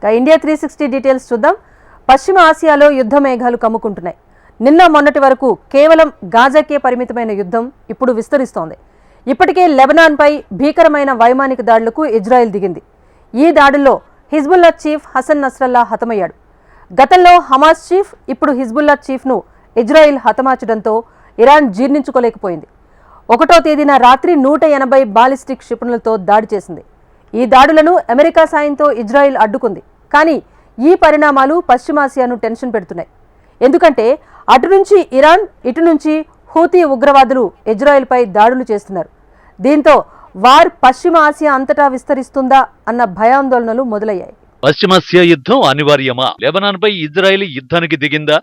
ఇక India three sixty details చూద్దాం. పశ్చిమ ఆసియాలో యుద్ధ మేఘాలు కమ్ముకుంటున్నాయి. నిన్న మొన్నటి వరకు కేవలం గాజాకే పరిమితమైన యుద్ధం ఇప్పుడు విస్తరిస్తోంది. ఇప్పటికే లెబనాన్పై భీకరమైన వైమానిక దాడులకు ఇజ్రాయెల్ దిగింది. ఈ దాడుల్లో హిజ్బుల్లా చీఫ్ హసన్ నస్రల్లా హతమయ్యాడు. గతంలో హమాస్ చీఫ్ ఇప్పుడు హిజ్బుల్లా చీఫ్ను ఇజ్రాయెల్ హతమార్చడంతో ఇరాన్ జీర్ణించుకోలేకపోయింది. ఒకటో తేదీన రాత్రి నూట ఎనభై బాలిస్టిక్ క్షిపణులతో దాడి చేసింది. ఈ దాడులను అమెరికా సాయంతో ఇజ్రాయెల్ అడ్డుకుంది. కానీ ఈ పరిణామాలు పశ్చిమాసియాను టెన్షన్ పెడుతున్నాయి. ఎందుకంటే అటు నుంచి ఇరాన్ ఇటు నుంచి హూతీ ఉగ్రవాదులు ఇజ్రాయెల్పై దాడులు చేస్తున్నారు. దీంతో వార్ పశ్చిమ ఆసియా అంతటా విస్తరిస్తుందా అన్న భయాందోళనలు మొదలయ్యాయి. పశ్చిమాసియా యుద్ధం అనివార్యమా? లెబనాన్ పై ఇజ్రాయెల్ యుద్ధానికి దిగిందా?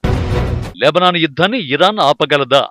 లెబనాన్ యుద్ధాన్ని ఇరాన్ ఆపగలదా?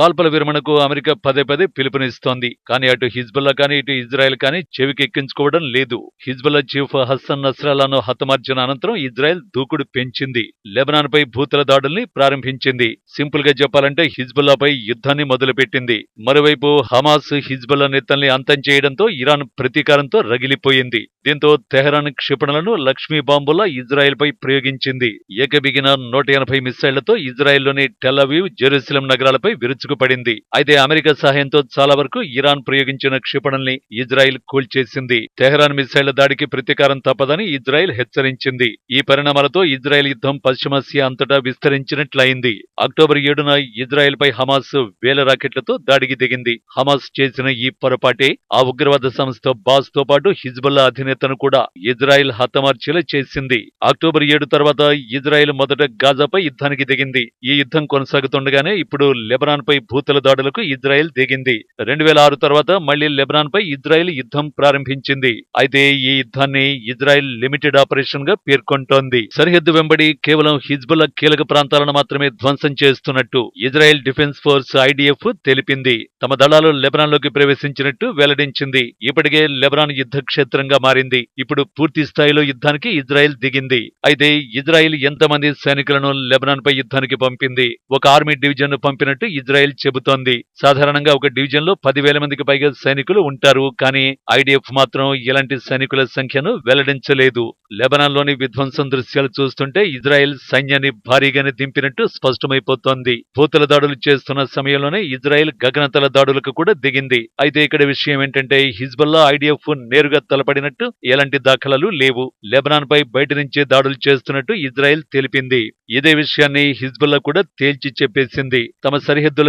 కాల్పుల విరమణకు అమెరికా పదే పదే పిలుపునిస్తోంది. కానీ అటు హిజ్బుల్లా కానీ ఇటు ఇజ్రాయెల్ కానీ చెవికెక్కించుకోవడం లేదు. హిజ్బుల్లా చీఫ్ హస్సన్ నస్రాలను హతమార్చిన అనంతరం ఇజ్రాయెల్ దూకుడు పెంచింది. లెబనాన్ పై భూతల దాడుల్ని ప్రారంభించింది. సింపుల్గా చెప్పాలంటే హిజ్బుల్లాపై యుద్ధాన్ని మొదలుపెట్టింది. మరోవైపు హమాస్ హిజ్బుల్లా నేతల్ని అంతం చేయడంతో ఇరాన్ ప్రతీకారంతో రగిలిపోయింది. దీంతో తెహరాన్ క్షిపణులను లక్ష్మీ బాంబులా ఇజ్రాయెల్ పై ప్రయోగించింది. ఏకబిగిన నూట ఎనభై మిసైళ్ళతో ఇజ్రాయెల్లోని టెలవీవ్ జెరూసలం నగరాలపై విరుచు విరుచుకుపడింది అయితే అమెరికా సహాయంతో చాలా వరకు ఇరాన్ ప్రయోగించిన క్షిపణుల్ని ఇజ్రాయిల్ కూల్చేసింది. తెహరాన్ మిసైళ్ళ దాడికి ప్రతీకారం తప్పదని ఇజ్రాయెల్ హెచ్చరించింది. ఈ పరిణామాలతో ఇజ్రాయెల్ యుద్ధం పశ్చిమాసియా అంతటా విస్తరించినట్లయింది. అక్టోబర్ ఏడున ఇజ్రాయెల్ పై హమాస్ వేల రాకెట్లతో దాడికి దిగింది. హమాస్ చేసిన ఈ పొరపాటే ఆ ఉగ్రవాద సంస్థ బాస్తో పాటు హిజ్బుల్లా అధినేతను కూడా ఇజ్రాయెల్ హతమార్చేలా చేసింది. అక్టోబర్ ఏడు తర్వాత ఇజ్రాయెల్ మొదట గాజాపై యుద్ధానికి దిగింది. ఈ యుద్ధం కొనసాగుతుండగానే ఇప్పుడు లెబనాన్ లెబనాన్పై భూతల దాడులకు ఇజ్రాయెల్ దిగింది. రెండు వేల ఆరు తర్వాత మళ్ళీ లెబనాన్ పై ఇజ్రాయెల్ యుద్ధం ప్రారంభించింది. అయితే ఈ యుద్ధాన్ని ఇజ్రాయెల్ లిమిటెడ్ ఆపరేషన్గా పేర్కొంటోంది. సరిహద్దు వెంబడి కేవలం హిజ్బుల్లా కీలక ప్రాంతాలను మాత్రమే ధ్వంసం చేస్తున్నట్టు ఇజ్రాయెల్ డిఫెన్స్ ఫోర్స్ ఐడిఎఫ్ తెలిపింది. తమ దళాలు లెబనాన్లోకి ప్రవేశించినట్టు వెల్లడించింది. ఇప్పటికే లెబనాన్ యుద్ధ క్షేత్రంగా మారింది. ఇప్పుడు పూర్తి స్థాయిలో యుద్ధానికి ఇజ్రాయెల్ దిగింది. అయితే ఇజ్రాయెల్ ఎంతమంది సైనికులను లెబనాన్ పై యుద్ధానికి పంపింది? ఒక ఆర్మీ డివిజన్ పంపినట్టు ఇజ్రాయెల్ చెబుతోంది. సాధారణంగా ఒక డివిజన్లో పదివేల మందికి పైగా సైనికులు ఉంటారు. కానీ ఐడిఎఫ్ మాత్రం ఇలాంటి సైనికుల సంఖ్యను వెల్లడించలేదు. లెబనాన్లోని విధ్వంసం దృశ్యాలు చూస్తుంటే ఇజ్రాయెల్ సైన్యాన్ని భారీగానే దింపినట్టు స్పష్టమైపోతోంది. పూతల దాడులు చేస్తున్న సమయంలోనే ఇజ్రాయెల్ గగనతల దాడులకు కూడా దిగింది. అయితే ఇక్కడ విషయం ఏంటంటే హిజ్బుల్లా ఐడిఎఫ్ నేరుగా తలపడినట్టు ఎలాంటి దాఖలాలు లేవు. లెబనాన్ పై బయట నుంచే దాడులు చేస్తున్నట్టు ఇజ్రాయెల్ తెలిపింది. ఇదే విషయాన్ని హిజ్బుల్లా కూడా తేల్చి చెప్పేసింది. తమ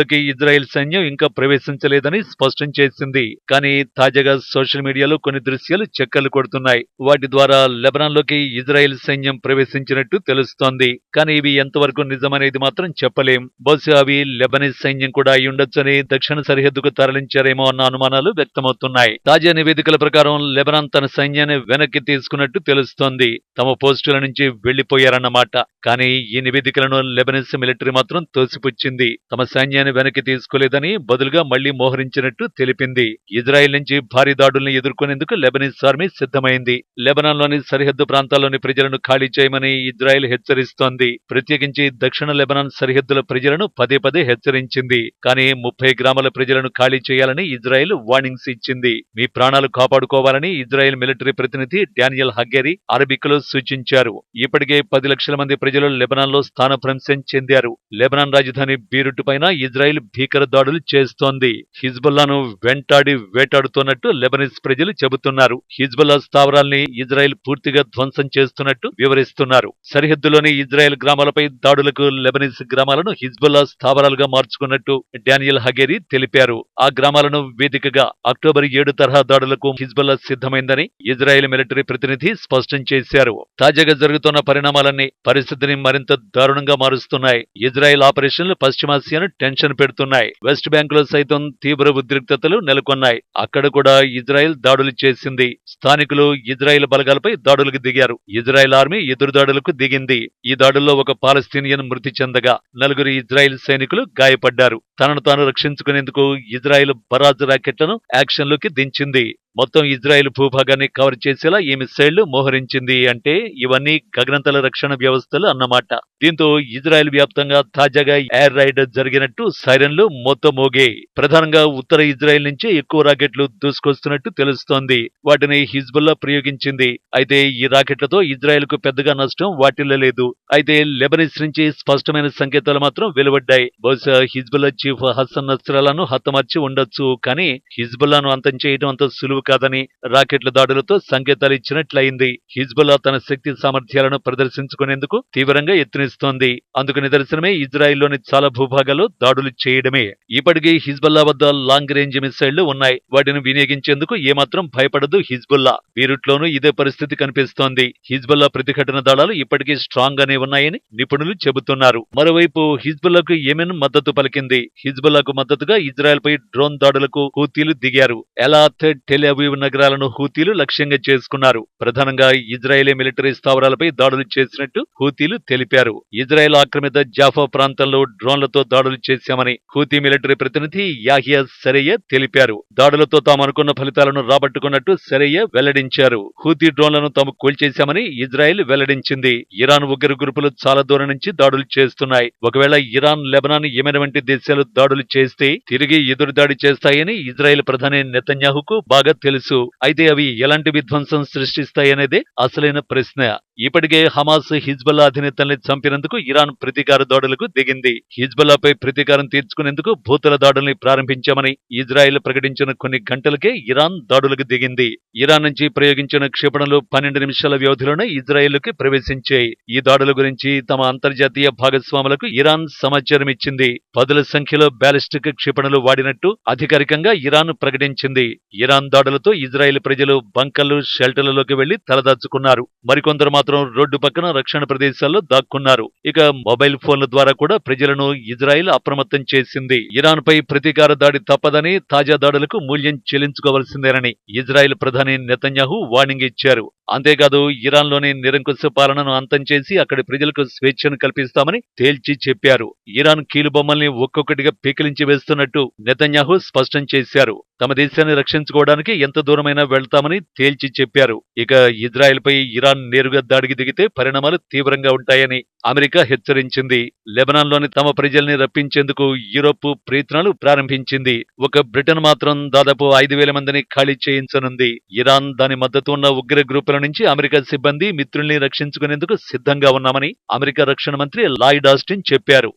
సరిహద్దులకి ఇజ్రాయెల్ సైన్యం ఇంకా ప్రవేశించలేదని స్పష్టం చేసింది. కానీ తాజాగా సోషల్ మీడియాలో కొన్ని దృశ్యాలు చెక్కలు కొడుతున్నాయి. వాటి ద్వారా లెబనాన్లోకి ఇజ్రాయెల్ సైన్యం ప్రవేశించినట్టు తెలుస్తోంది. కానీ ఇవి ఎంతవరకు నిజమనేది మాత్రం చెప్పలేం. బహుశా అవి లెబనీస్ సైన్యం కూడా అయి ఉండొచ్చని దక్షిణ సరిహద్దుకు తరలించారేమో అన్న అనుమానాలు వ్యక్తమవుతున్నాయి. తాజా నివేదికల ప్రకారం లెబనాన్ తన సైన్యాన్ని వెనక్కి తీసుకున్నట్టు తెలుస్తోంది. తమ పోస్టుల నుంచి వెళ్ళిపోయారన్నమాట కానీ ఈ నివేదికలను లెబనీస్ మిలిటరీ మాత్రం తోసిపుచ్చింది. తమ సైన్యాన్ని వెనక్కి తీసుకోలేదని బదులుగా మళ్ళీ మోహరించినట్టు తెలిపింది. ఇజ్రాయెల్ నుంచి భారీ దాడుల్ని ఎదుర్కొనేందుకు లెబనీస్ ఆర్మీ సిద్ధమైంది. లెబనాన్లోని సరిహద్దు ప్రాంతాల్లోని ప్రజలను ఖాళీ చేయమని ఇజ్రాయెల్ హెచ్చరిస్తోంది. ప్రత్యేకించి దక్షిణ లెబనాన్ సరిహద్దుల ప్రజలను పదే పదే హెచ్చరించింది. కానీ ముప్పై గ్రామాల ప్రజలను ఖాళీ చేయాలని ఇజ్రాయెల్ వార్నింగ్స్ ఇచ్చింది. మీ ప్రాణాలు కాపాడుకోవాలని ఇజ్రాయెల్ మిలిటరీ ప్రతినిధి డానియల్ హగ్గేరి అరబిక్లో సూచించారు. ఇప్పటికే పది లక్షల మంది ప్రజలు లెబనాన్లో స్థానభ్రంశం చెందారు. లెబనాన్ రాజధాని బీరుట్ పైన ఇజ్రాయెల్ భీకర దాడులు చేస్తోంది. హిజ్బుల్లాను వెంటాడి వేటాడుతున్నట్టు లెబనీస్ ప్రజలు చెబుతున్నారు. హిజ్బుల్లా స్థావరాల్ని ఇజ్రాయెల్ పూర్తిగా ధ్వంసం చేస్తున్నట్టు వివరిస్తున్నారు. సరిహద్దులోని ఇజ్రాయెల్ గ్రామాలపై దాడులకు లెబనీస్ గ్రామాలను హిజ్బుల్లా స్థావరాలుగా మార్చుకున్నట్టు డానియల్ హగేరి తెలిపారు. ఆ గ్రామాలను వేదికగా అక్టోబర్ ఏడు తరహా దాడులకు హిజ్బుల్లా సిద్ధమైందని ఇజ్రాయెల్ మిలిటరీ ప్రతినిధి స్పష్టం చేశారు. తాజాగా జరుగుతున్న పరిణామాలన్నీ పరిస్థితిని మరింత దారుణంగా మారుస్తున్నాయి. ఇజ్రాయెల్ ఆపరేషన్లు పశ్చిమాసియాను టెన్షన్ పెడుతున్నాయి. వెస్ట్ బ్యాంక్లో సైతం తీవ్ర ఉద్రిక్తతలు నెలకొన్నాయి. అక్కడ కూడా ఇజ్రాయెల్ దాడులు చేసింది. స్థానికులు ఇజ్రాయెల్ బలగాలపై దాడులకు దిగారు. ఇజ్రాయెల్ ఆర్మీ ఎదురు దాడులకు దిగింది. ఈ దాడుల్లో ఒక పాలస్తీనియన్ మృతి చెందగా నలుగురు ఇజ్రాయెల్ సైనికులు గాయపడ్డారు. తనను తాను రక్షించుకునేందుకు ఇజ్రాయెల్ బరాజ్ రాకెట్లను యాక్షన్లోకి దించింది. మొత్తం ఇజ్రాయెల్ భూభాగాన్ని కవర్ చేసేలా ఈ మిసైళ్ళు మోహరించింది అంటే ఇవన్నీ గగనంతల రక్షణ వ్యవస్థలు అన్నమాట. దీంతో ఇజ్రాయెల్ వ్యాప్తంగా తాజాగా ఎయిర్ రైడ్ జరిగినట్టు సైరన్లు మొత్తం మోగే ప్రధానంగా ఉత్తర ఇజ్రాయెల్ నుంచి ఎక్కువ రాకెట్లు దూసుకొస్తున్నట్టు తెలుస్తోంది. వాటిని హిజ్బుల్లా ప్రయోగించింది. అయితే ఈ రాకెట్లతో ఇజ్రాయెల్కు పెద్దగా నష్టం వాటిల్లలేదు అయితే లెబనీస్ నుంచి స్పష్టమైన సంకేతాలు మాత్రం వెలువడ్డాయి. బహుశా హిజ్బుల్లా చీఫ్ హసన్ నస్రాలను హతమార్చి ఉండొచ్చు కానీ హిజ్బుల్లాను అంతం చేయడం అంత సులువు కాదని రాకెట్ల దాడులతో సంకేతాలు ఇచ్చినట్లయింది. హిజ్బుల్లా తన శక్తి సామర్థ్యాలను ప్రదర్శించుకునేందుకు తీవ్రంగా యత్నిస్తోంది. అందుకు నిదర్శనమే ఇజ్రాయిల్లోని చాలా భూభాగాల్లో దాడులు చేయడమే. ఇప్పటికీ హిజ్బుల్లా వద్ద లాంగ్ రేంజ్ మిసైళ్ళు ఉన్నాయి. వాటిని వినియోగించేందుకు ఏమాత్రం భయపడదు హిజ్బుల్లా. వీరిట్లోనూ ఇదే పరిస్థితి కనిపిస్తోంది. హిజ్బుల్లా ప్రతిఘటన దళాలు ఇప్పటికీ స్ట్రాంగ్ గానే ఉన్నాయని నిపుణులు చెబుతున్నారు. మరోవైపు హిజ్బుల్లాకు యెమెన్ మద్దతు పలికింది. హిజ్బుల్లాకు మద్దతుగా ఇజ్రాయెల్పై డ్రోన్ దాడులకు హూతీలు దిగారు. ఎలాత్ టెల్ నగరాలను హూతీలు లక్ష్యంగా చేసుకున్నారు. ప్రధానంగా ఇజ్రాయేలీ మిలిటరీ స్థావరాలపై దాడులు చేసినట్టు హూతీలు తెలిపారు. ఇజ్రాయెల్ ఆక్రమిత జాఫా ప్రాంతంలో డ్రోన్లతో దాడులు చేశామని హూతీ మిలిటరీ ప్రతినిధి యాహియా సరయ్య తెలిపారు. దాడులతో తాము అనుకున్న ఫలితాలను రాబట్టుకున్నట్టు సరయ్య వెల్లడించారు. హూతీ డ్రోన్లను తాము కూల్చేశామని ఇజ్రాయెల్ వెల్లడించింది. ఇరాన్ ఉగ్ర గ్రూపులు చాలా దూరం నుంచి దాడులు చేస్తున్నాయి. ఒకవేళ ఇరాన్ లెబనాన్ యెమెన్ వంటి దేశాలు దాడులు చేస్తే తిరిగి ఎదురు దాడి చేస్తాయని ఇజ్రాయెల్ ప్రధాని నెతన్యాహుకు బాగా తెలుసు. అయితే అవి ఎలాంటి విధ్వంసం సృష్టిస్తాయనేదే అసలైన ప్రశ్న. ఇప్పటికే హమాస్ హిజ్బల్లా అధినేతల్ని చంపినందుకు ఇరాన్ ప్రతీకార దాడులకు దిగింది. హిజ్బల్లాపై ప్రతీకారం తీర్చుకునేందుకు భూతల దాడుల్ని ప్రారంభించామని ఇజ్రాయెల్ ప్రకటించిన కొన్ని గంటలకే ఇరాన్ దాడులకు దిగింది. ఇరాన్ నుంచి ప్రయోగించిన క్షిపణులు పన్నెండు నిమిషాల వ్యవధిలోనే ఇజ్రాయెల్కి ప్రవేశించాయి. ఈ దాడుల గురించి తమ అంతర్జాతీయ భాగస్వాములకు ఇరాన్ సమాచారం ఇచ్చింది. పదుల సంఖ్యలో బ్యాలిస్టిక్ క్షిపణులు వాడినట్టు అధికారికంగా ఇరాన్ ప్రకటించింది. ఇరాన్ దాడులతో ఇజ్రాయెల్ ప్రజలు బంకర్లు షెల్టర్లలోకి వెళ్ళి తలదాచుకున్నారు. మరికొందరు మాత్రం రోడ్డు పక్కన రక్షణ ప్రదేశాల్లో దాక్కున్నారు. ఇక మొబైల్ ఫోన్ల ద్వారా కూడా ప్రజలను ఇజ్రాయెల్ అప్రమత్తం చేసింది. ఇరాన్ పై ప్రతీకార దాడి తప్పదని తాజా దాడులకు మూల్యం చెల్లించుకోవాల్సిందేనని ఇజ్రాయెల్ ప్రధాని నెతన్యాహు వార్నింగ్ ఇచ్చారు. అంతేకాదు ఇరాన్లోని నిరంకుశ పాలనను అంతం చేసి అక్కడి ప్రజలకు స్వేచ్ఛను కల్పిస్తామని తేల్చి చెప్పారు. ఇరాన్ కీలుబొమ్మల్ని ఒక్కొక్కటిగా పీకిలించి వేస్తున్నట్టు నెతన్యాహు స్పష్టం చేశారు. తమ దేశాన్ని రక్షించుకోవడానికి ఎంత దూరమైనా వెళ్తామని తేల్చి చెప్పారు. ఇక ఇజ్రాయెల్ పై ఇరాన్ నేరుగా దాడికి దిగితే పరిణామాలు తీవ్రంగా ఉంటాయని అమెరికా హెచ్చరించింది. లెబనాన్లోని తమ ప్రజల్ని రప్పించేందుకు యూరోప్ ప్రయత్నాలు ప్రారంభించింది. ఒక బ్రిటన్ మాత్రం దాదాపు ఐదు వేల మందిని ఖాళీ చేయించనుంది. ఇరాన్ దాని మద్దతు ఉన్న ఉగ్ర గ్రూపుల నుంచి అమెరికా సిబ్బంది మిత్రుల్ని రక్షించుకునేందుకు సిద్ధంగా ఉన్నామని అమెరికా రక్షణ మంత్రి లాయిడ్ ఆస్టిన్ చెప్పారు.